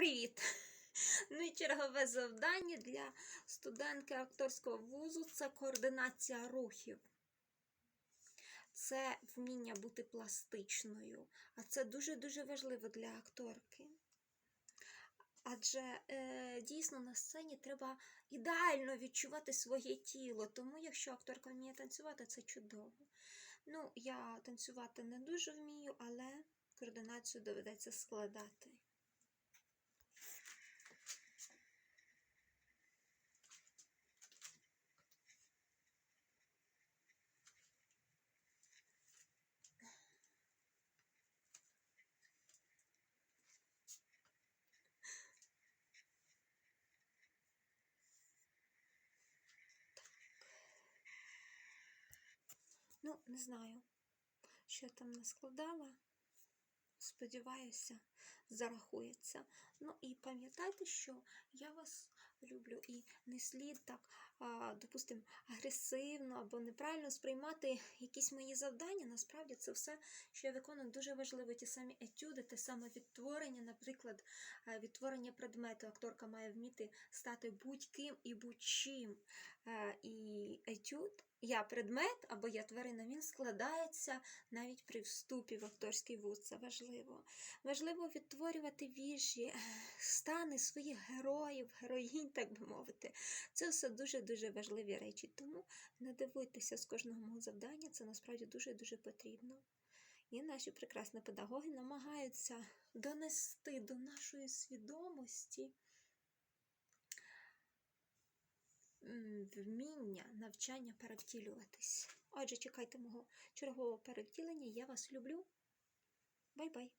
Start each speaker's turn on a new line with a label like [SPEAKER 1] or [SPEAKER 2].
[SPEAKER 1] Привіт! Ну і чергове завдання для студентки акторського вузу це координація рухів. Це вміння бути пластичною. А це дуже-дуже важливо для акторки. Адже е, дійсно на сцені треба ідеально відчувати своє тіло. Тому, якщо акторка вміє танцювати, це чудово. Ну, я танцювати не дуже вмію, але координацію доведеться складати. Ну, не знаю, що я там не складала. Сподіваюся, зарахується. Ну і пам'ятайте, що я вас люблю і не слід так, допустимо, агресивно або неправильно сприймати якісь мої завдання. Насправді це все, що я виконую, дуже важливо. Ті самі етюди, те саме відтворення, наприклад, е, відтворення предмету. Акторка має вміти стати будь-ким і будь-чим. Е, І етюд, я предмет або я тварина, він складається навіть при вступі в акторський вуз. Це важливо. Важливо відтворювати вірші, е, стани своїх героїв, героїнь, так би мовити. Це все дуже-дуже важливі речі. Тому не дивуйтеся з кожного мого завдання, це насправді дуже-дуже потрібно. І наші прекрасні педагоги намагаються донести до нашої свідомості вміння, навчання перевтілюватись. Отже, чекайте мого чергового перевтілення. Я вас люблю. Бай-бай!